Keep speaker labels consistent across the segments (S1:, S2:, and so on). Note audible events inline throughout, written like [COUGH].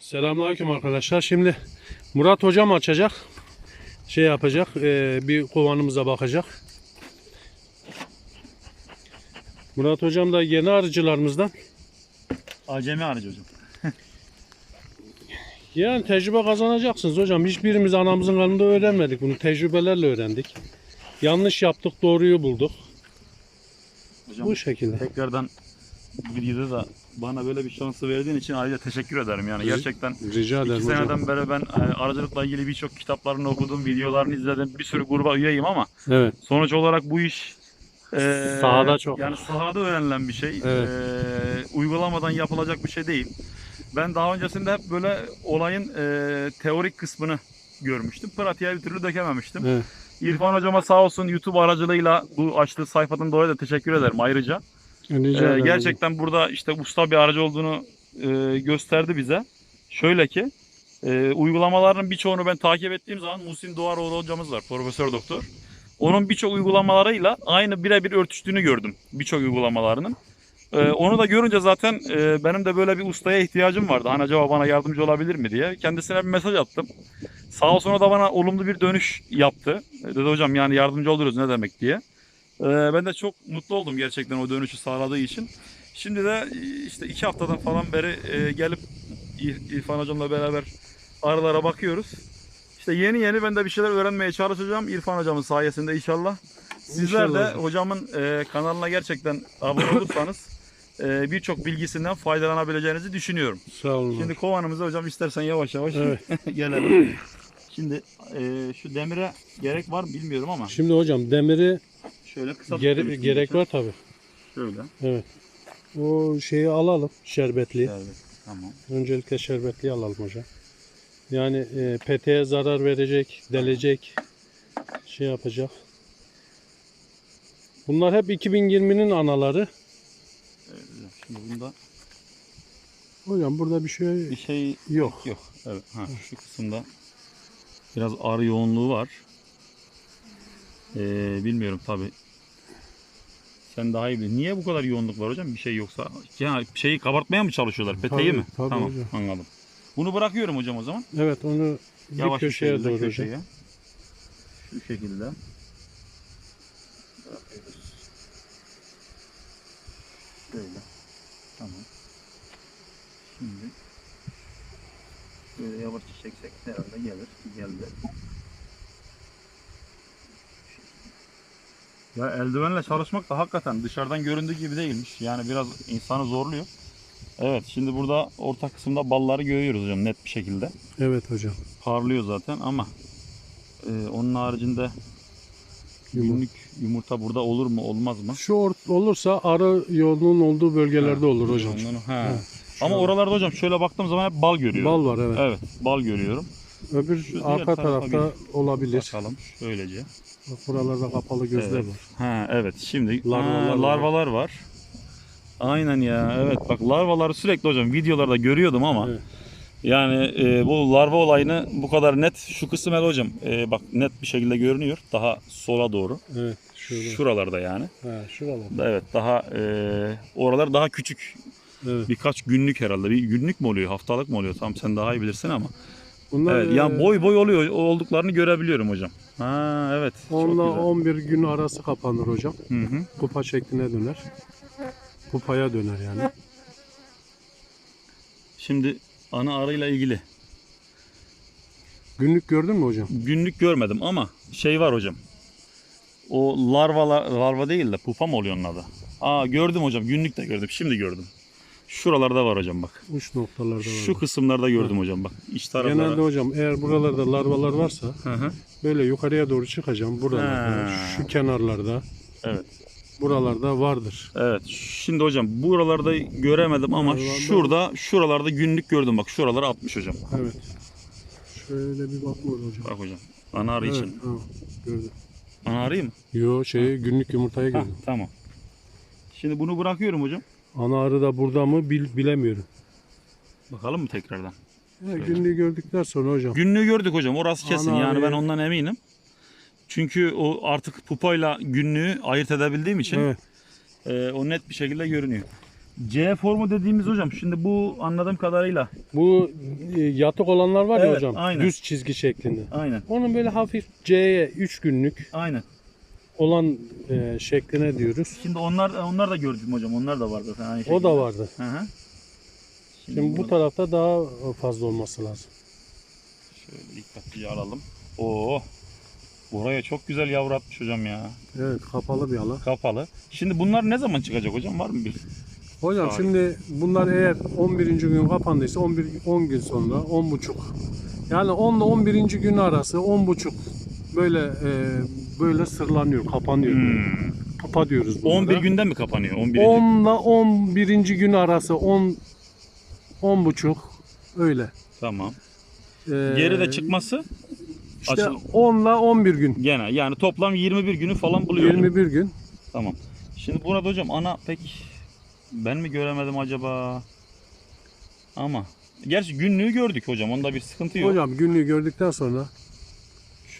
S1: Selamünaleyküm arkadaşlar. Şimdi Murat hocam açacak. Şey yapacak. eee, bir kovanımıza bakacak. Murat hocam da yeni arıcılarımızdan.
S2: Acemi aracı hocam. [LAUGHS]
S1: Yani tecrübe kazanacaksınız hocam. Hiçbirimiz anamızın kanında öğrenmedik bunu. Tecrübelerle öğrendik. Yanlış yaptık, doğruyu bulduk.
S2: Hocam
S1: Bu şekilde.
S2: tekrardan videoda da bana böyle bir şansı verdiğin için ayrıca teşekkür ederim. Yani gerçekten
S1: Rica ederim
S2: iki
S1: hocam.
S2: seneden beri ben e, aracılıkla ilgili birçok kitaplarını okudum, videolarını izledim. Bir sürü gruba üyeyim ama
S1: Evet.
S2: sonuç olarak bu iş e,
S1: Sahada çok.
S2: Yani sahada öğrenilen bir şey.
S1: Evet.
S2: E, uygulamadan yapılacak bir şey değil. Ben daha öncesinde hep böyle olayın e, teorik kısmını görmüştüm. Pratiğe bir türlü dökememiştim.
S1: Evet.
S2: İrfan hocama sağ olsun YouTube aracılığıyla bu açtığı sayfadan dolayı da teşekkür ederim ayrıca.
S1: Rica
S2: Ee,
S1: hocam.
S2: gerçekten burada işte usta bir aracı olduğunu e, gösterdi bize. Şöyle ki e, uygulamaların birçoğunu ben takip ettiğim zaman Muhsin Doğaroğlu hocamız var, profesör doktor. Onun birçok uygulamalarıyla aynı birebir örtüştüğünü gördüm birçok uygulamalarının. E, onu da görünce zaten e, benim de böyle bir ustaya ihtiyacım vardı. Hani acaba bana yardımcı olabilir mi diye. Kendisine bir mesaj attım. Sağ olsun o da bana olumlu bir dönüş yaptı. E, Dedi hocam yani yardımcı oluruz ne demek diye. Ee, ben de çok mutlu oldum gerçekten o dönüşü sağladığı için. Şimdi de e, işte iki haftadan falan beri e, gelip İr- İrfan hocamla beraber arılara bakıyoruz. İşte yeni yeni ben de bir şeyler öğrenmeye çalışacağım İrfan hocamın sayesinde inşallah. Sizler
S1: İnşallah
S2: de
S1: hocam.
S2: hocamın e, kanalına gerçekten abone [COUGHS] olursanız birçok bilgisinden faydalanabileceğinizi düşünüyorum.
S1: Sağ olun.
S2: Şimdi kovanımıza hocam istersen yavaş yavaş
S1: Evet. [LAUGHS]
S2: gelelim. Şimdi şu demire gerek var mı bilmiyorum ama
S1: Şimdi hocam demiri
S2: şöyle kısa
S1: gere- gerek var tabi.
S2: Şöyle.
S1: Evet. O şeyi alalım şerbetli.
S2: Evet, tamam.
S1: Öncelikle şerbetli alalım hocam. Yani e, peteğe zarar verecek, delecek, şey yapacak. Bunlar hep 2020'nin anaları.
S2: Evet, hocam. Şimdi bunda
S1: Hocam burada bir şey
S2: bir şey
S1: yok.
S2: yok. Evet. Ha, şu kısımda biraz arı yoğunluğu var. Ee, bilmiyorum tabi. Sen daha iyi bilirsin. Niye bu kadar yoğunluk var hocam? Bir şey yoksa. Ya şeyi kabartmaya mı çalışıyorlar? Peteği
S1: Tabii,
S2: mi?
S1: tabii
S2: tamam.
S1: hocam.
S2: Anladım. Bunu bırakıyorum hocam o zaman.
S1: Evet onu bir
S2: Yavaş bir
S1: köşeye
S2: şekilde
S1: doğru hocam.
S2: köşeye. Şu şekilde. Bırakıyoruz. Şöyle. Tamam. Şimdi böyle yavaşça çeksek herhalde gelir. Geldi. Ya eldivenle çalışmak da hakikaten dışarıdan göründüğü gibi değilmiş. Yani biraz insanı zorluyor. Evet şimdi burada orta kısımda balları görüyoruz hocam net bir şekilde
S1: Evet hocam.
S2: parlıyor zaten ama e, onun haricinde
S1: Yumur-
S2: günlük yumurta burada olur mu olmaz mı?
S1: Şu or- olursa arı yoğunluğun olduğu bölgelerde olur hocam.
S2: Ondan- ha.
S1: Evet,
S2: Ama oralarda hocam şöyle baktığım zaman hep bal görüyorum.
S1: Bal var evet.
S2: Evet bal görüyorum.
S1: Öbür
S2: diğer
S1: arka
S2: tarafa
S1: tarafta olabilir.
S2: Bakalım şöylece.
S1: Buralarda kapalı gözler
S2: Evet.
S1: var.
S2: Ha evet şimdi
S1: Larvalar
S2: ha,
S1: var.
S2: larvalar var. Aynen ya evet bak larvaları sürekli hocam videolarda görüyordum ama
S1: Evet.
S2: yani e, bu larva olayını bu kadar net şu kısım el hocam e, bak net bir şekilde görünüyor daha sola doğru
S1: Evet. Şurada.
S2: şuralarda yani.
S1: Ha, şuralar.
S2: Da- Evet daha e, oralar daha küçük.
S1: Evet.
S2: Birkaç günlük herhalde. Bir günlük mü oluyor, haftalık mı oluyor? Tam sen daha iyi bilirsin ama.
S1: Bunlar
S2: Evet, yani
S1: e,
S2: boy boy oluyor olduklarını görebiliyorum hocam. Ha evet. Çok
S1: 10 ile
S2: güzel.
S1: 11 gün arası kapanır hocam.
S2: Hı hı.
S1: Kupa şekline döner. Kupaya döner yani.
S2: Şimdi ana arıyla ilgili
S1: Günlük gördün mü hocam?
S2: günlük görmedim ama şey var hocam. O larva larva değil de pupa mı oluyor onun adı? Aa gördüm hocam. Günlük de gördüm. Şimdi gördüm. Şuralarda var hocam bak.
S1: Uç noktalarda var.
S2: Şu kısımlarda gördüm hocam bak. İç taraflara.
S1: Genelde hocam eğer buralarda larvalar varsa
S2: Hı hı.
S1: böyle yukarıya doğru çıkacağım. Buralarda,
S2: Ha.
S1: şu kenarlarda,
S2: Evet.
S1: buralarda vardır.
S2: Evet. Şimdi hocam buralarda göremedim ama
S1: Buralarda-
S2: şurada şuralarda günlük gördüm bak. Şuralara atmış hocam.
S1: Evet. Şöyle bir bakma hocam.
S2: Bak hocam. Ana arı
S1: Evet,
S2: için.
S1: ha, gördüm.
S2: Ana arıyı mı?
S1: Yo şey günlük yumurtayı
S2: Ha,
S1: gördüm.
S2: tamam. Şimdi bunu bırakıyorum hocam.
S1: Ana arı da burada mı bil, bilemiyorum.
S2: Bakalım mı tekrardan?
S1: Ya, günlüğü gördükten sonra hocam.
S2: Günlüğü gördük hocam. Orası kesin.
S1: Ana
S2: yani ben
S1: arıyı-
S2: ondan eminim. Çünkü o artık pupayla günlüğü ayırt edebildiğim için
S1: Evet.
S2: e, o net bir şekilde görünüyor. C formu dediğimiz hocam şimdi bu anladığım kadarıyla
S1: Bu e, yatık olanlar var ya
S2: Evet,
S1: hocam.
S2: aynen.
S1: Düz çizgi şeklinde.
S2: aynen
S1: Onun böyle hafif C'ye 3 günlük
S2: aynen.
S1: Olan e, şekline diyoruz.
S2: Şimdi onlar onlar da gördüm hocam. Onlar da var zaten aynı
S1: O
S2: şekilde.
S1: da vardı.
S2: Hı hı. Şimdi,
S1: Şimdi bu tarafta daha fazla olması lazım.
S2: şöyle dikkatlice alalım. Oo. Buraya çok güzel yavru atmış hocam ya.
S1: Evet kapalı bir alan.
S2: Kapalı. Şimdi bunlar ne zaman çıkacak hocam? Var mı bir?
S1: Hocam
S2: Harika.
S1: şimdi bunlar eğer 11. gün kapandıysa 11 10 gün sonra 10 buçuk. Yani 10 ile 11. gün arası 10 buçuk böyle e, böyle sırlanıyor, kapanıyor.
S2: Hmm.
S1: Papa diyoruz bunlara.
S2: 11 günden mi kapanıyor? 11.
S1: 10 ile 11. gün arası 10 10 buçuk öyle.
S2: Tamam.
S1: Ee,
S2: Geride çıkması
S1: işte
S2: açıl-
S1: 10 ile 11 gün.
S2: gene yani toplam 21 günü falan buluyor.
S1: 21 gün.
S2: Tamam. Şimdi burada hocam ana pek ben mi göremedim acaba? Ama gerçi günlüğü gördük hocam. Onda bir sıkıntı yok.
S1: Hocam günlüğü gördükten sonra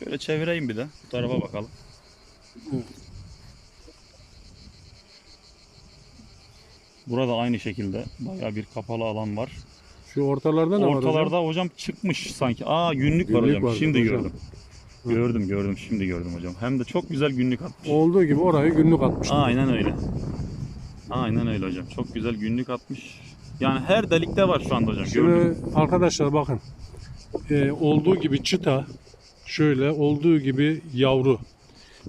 S2: Şöyle çevireyim bir de. Bu tarafa bakalım. Burada aynı şekilde bayağı bir kapalı alan var.
S1: şu ortalarda ne var hocam?
S2: Ortalarda hocam çıkmış sanki. Aa günlük, var
S1: Günlük
S2: hocam.
S1: var
S2: Şimdi
S1: hocam.
S2: gördüm. Gördüm gördüm şimdi gördüm hocam. Hem de çok güzel günlük atmış.
S1: Olduğu gibi orayı günlük atmışlar.
S2: Aynen öyle. Aynen öyle hocam. Çok güzel günlük atmış. Yani her delikte var şu anda hocam. Gördüm.
S1: Şimdi arkadaşlar bakın. Ee, olduğu gibi çıta şöyle olduğu gibi yavru.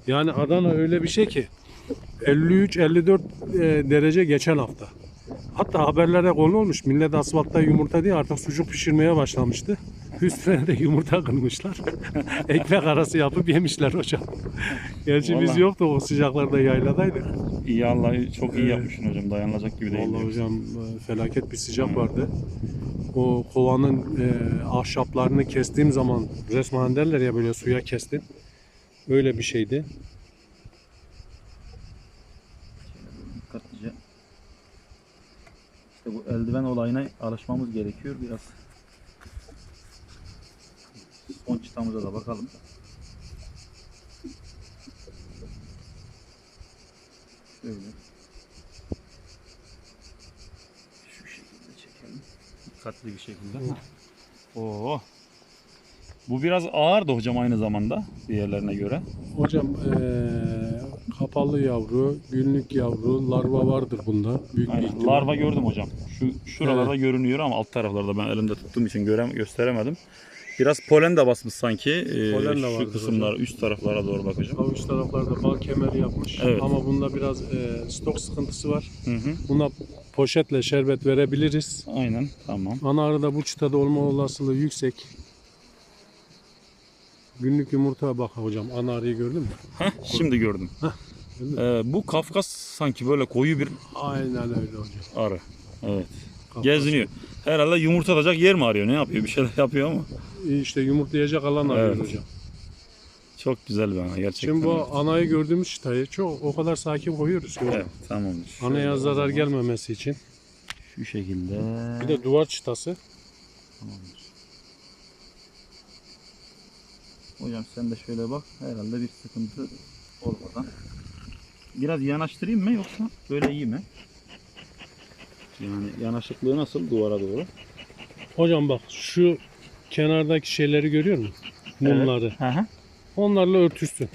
S1: Yani Adana öyle bir şey ki 53-54 e, derece geçen hafta. Hatta haberlere konu olmuş. Millet asfaltta yumurta diye artık sucuk pişirmeye başlamıştı. Üstüne de yumurta kırmışlar. [LAUGHS] Ekmek arası yapıp yemişler hocam. Gerçi biz
S2: Vallahi.
S1: yoktu o sıcaklarda yayladaydık.
S2: İyi Allah çok iyi yapmışsın hocam. Dayanılacak gibi değil.
S1: Vallahi hocam e, felaket bir sıcak vardı. O kovanın e, ahşaplarını kestiğim zaman resmen derler ya böyle suya kestin. Öyle bir şeydi.
S2: Dikkatlice. İşte bu eldiven olayına alışmamız gerekiyor biraz. Son çıtamıza da bakalım. Şöyle. Şu şekilde çekelim. Dikkatli bir şekilde. Oo. Bu biraz ağırdı hocam aynı zamanda diğerlerine göre.
S1: Hocam e, kapalı yavru, günlük yavru, larva vardır bunda. Büyük bir
S2: Aynen.
S1: ihtimal.
S2: Larva gördüm hocam. Şu şuralarda görünüyor ama alt taraflarda ben elimde tuttuğum için görem gösteremedim. Biraz polen de basmış sanki. Ee,
S1: Polen de
S2: şu
S1: vardır
S2: kısımlara, üst taraflara doğru bakacağım.
S1: Avuç taraflarda bal kemeri yapmış.
S2: Evet.
S1: Ama bunda biraz e, stok sıkıntısı var.
S2: Hı hı.
S1: Buna poşetle şerbet verebiliriz.
S2: Aynen. Tamam.
S1: Ana arıda bu çıtada olma olasılığı yüksek. Günlük yumurta bak hocam. Ana arıyı gördün mü?
S2: Heh, şimdi gördüm.
S1: mü?
S2: Ee, bu Kafkas sanki böyle koyu bir
S1: Aynen öyle hocam.
S2: arı. Evet.
S1: Kafkas.
S2: Geziniyor. Herhalde yumurta atacak yer mi arıyor? Ne yapıyor? Bir şeyler [LAUGHS] yapıyor ama.
S1: İşte yumurtlayacak alan arıyor
S2: Evet.
S1: hocam.
S2: Çok güzel bir ana gerçekten.
S1: Şimdi bu anayı gördüğümüz çıtayı çok o kadar sakin koyuyoruz ki.
S2: Evet, tamamdır.
S1: Anaya
S2: Şöyle o
S1: zarar gelmemesi için.
S2: Şu şekilde.
S1: Bir de duvar çıtası.
S2: Hocam sen de şöyle bak. Herhalde bir sıkıntı olmadan. Biraz yanaştırayım mı yoksa böyle iyi mi? Yani yanaşıklığı nasıl duvara doğru?
S1: Hocam bak şu kenardaki şeyleri görüyor musun? Mumları.
S2: Hı hı.
S1: Onlarla örtüşsün.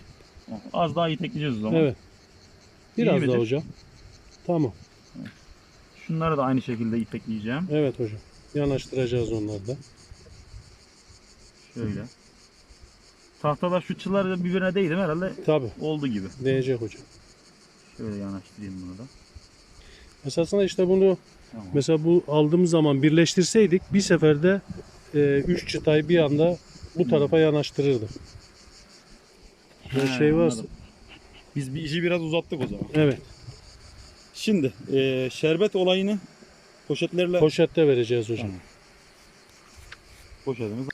S2: Az daha iyi tekleyeceğiz o zaman.
S1: Evet. Biraz
S2: İyi
S1: daha
S2: midir?
S1: hocam. Tamam.
S2: Şunları da aynı şekilde itekleyeceğim.
S1: Evet hocam. Yanaştıracağız onları da.
S2: Şöyle. Tahtalar şu çılar birbirine değdi mi herhalde?
S1: Tabi.
S2: Oldu gibi.
S1: Değecek hocam.
S2: Şöyle yanaştırayım bunu da.
S1: Esasında işte bunu
S2: Tamam.
S1: mesela bu aldığımız zaman birleştirseydik bir seferde 3 çıtayı bir anda bu tarafa yanaştırırdık. Ve
S2: He,
S1: şey varsa
S2: anladım. Biz bir işi biraz uzattık o zaman.
S1: evet
S2: Şimdi e, şerbet olayını poşetlerle
S1: poşette vereceğiz hocam.
S2: Tamam. poşetimiz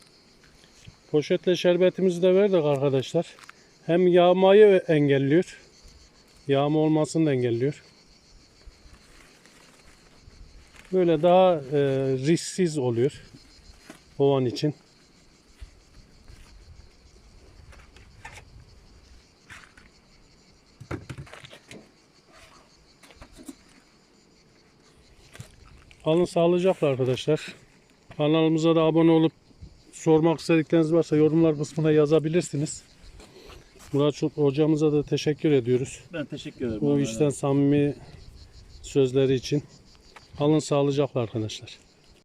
S1: Poşetle şerbetimizi de verdik arkadaşlar. Hem yağmayı engelliyor. Yağma olmasını da engelliyor. Böyle daha e, risksiz oluyor. Kovan için. Alın sağlıcakla arkadaşlar. Kanalımıza da abone olup sormak istedikleriniz varsa yorumlar kısmına yazabilirsiniz. Murat hocamıza da teşekkür ediyoruz.
S3: Ben teşekkür ederim.
S1: Bu işten samimi sözleri için. Alın sağlıcakla arkadaşlar.